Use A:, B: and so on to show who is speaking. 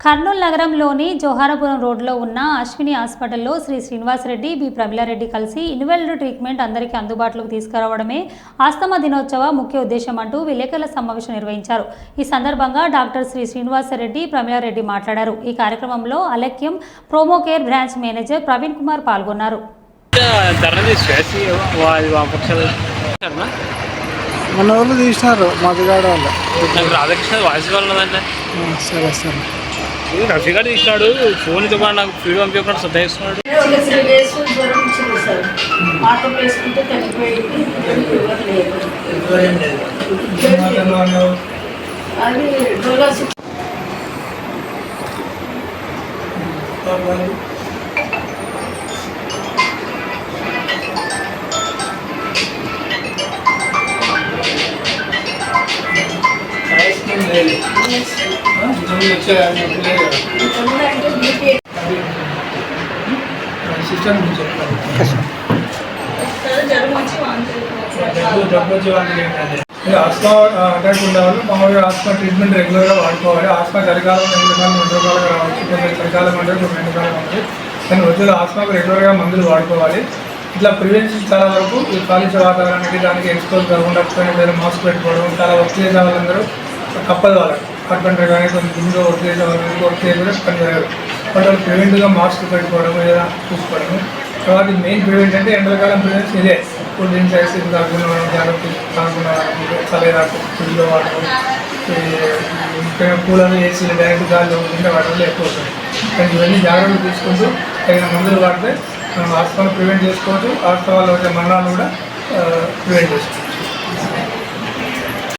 A: కర్నూలు నగరంలోని జోహారపురం రోడ్లో ఉన్న అశ్విని హాస్పిటల్లో శ్రీ శ్రీనివాసరెడ్డి బి. ప్రమిలారెడ్డి కలిసి ఇన్వెల్డ్ ట్రీట్మెంట్ అందరికీ అందుబాటులోకి తీసుకురావడమే ఆస్తమా దినోత్సవ ముఖ్య ఉద్దేశం అంటూ విలేకరుల సమావేశం నిర్వహించారు. ఈ సందర్భంగా డాక్టర్ శ్రీ శ్రీనివాసరెడ్డి ప్రమిలారెడ్డి మాట్లాడారు. ఈ కార్యక్రమంలో అలక్యం Promocare branch manager Praveen Kumar పాల్గొన్నారు.
B: మన వాళ్ళు తీసినారు మధుగాడ వాళ్ళు.
C: రాధాకృష్ణ వాయిస్
B: ఆ, సరే సరే.
C: ఇది రఫీ గారు తీసినాడు ఫోన్ ఇవ్వకుండా నాకు ఫీడ్ పంపించకుండా శ్రద్ధ చేస్తున్నాడు.
D: డోలా
E: ఆస్మా అటాక్ వాళ్ళు మామూలుగా ఆస్మా ట్రీట్మెంట్ రెగ్యులర్గా వాడుకోవాలి ఆస్మా చలికాలం ఎండాకాలం ఎండాకాలం రావచ్చు కొంచెం చలికాలం అంటే కొంచెం ఎండాకాలం అంటే కానీ రోజులు ఆస్మాకు రెగ్యులర్గా మందులు వాడుకోవాలి ఇట్లా ప్రివెన్షన్ చాలా వరకు ఈ కాలుష్య వాతావరణానికి దానికి ఎక్స్పోజ్ కాకుండా లేదా మాస్క్ పెట్టుకోవడం చాలా వర్క్ చేసే వాళ్ళందరూ తప్పదు వాళ్ళకి కార్పెంటర్ కానీ కొంచెం జిమ్లో వర్క్ చేసే వాళ్ళు వర్క్ చేసే పని జరగదు బట్ వాళ్ళు ప్రివెంట్గా మాస్క్ పెట్టుకోవడం లేదా చూసుకోవడం తర్వాత మెయిన్ ప్రివెంట్ అంటే ఎండాకాలం ప్రివెంట్స్ ఇదే కూల్ డ్రింక్స్ ఐస్ క్రీమ్ తాగుకున్న వాళ్ళం జాగ్రత్త తాగుకున్న చలిరాకు ఫ్రిడ్జ్లో వాడడం ముఖ్యంగా కూలర్ ఏసీలు డైరెక్ట్ గాలి ఉంటే వాటి వల్ల ఎక్కువ అవుతుంది. కానీ ఇవన్నీ జాగ్రత్తలు తీసుకుంటూ తగిన మందులు వాడితే మనం ఆస్తమాను ప్రివెంట్ చేసుకోవచ్చు. ఆస్తమాలో వచ్చే మరణాలు కూడా ప్రివెంట్ చేసుకోవచ్చు.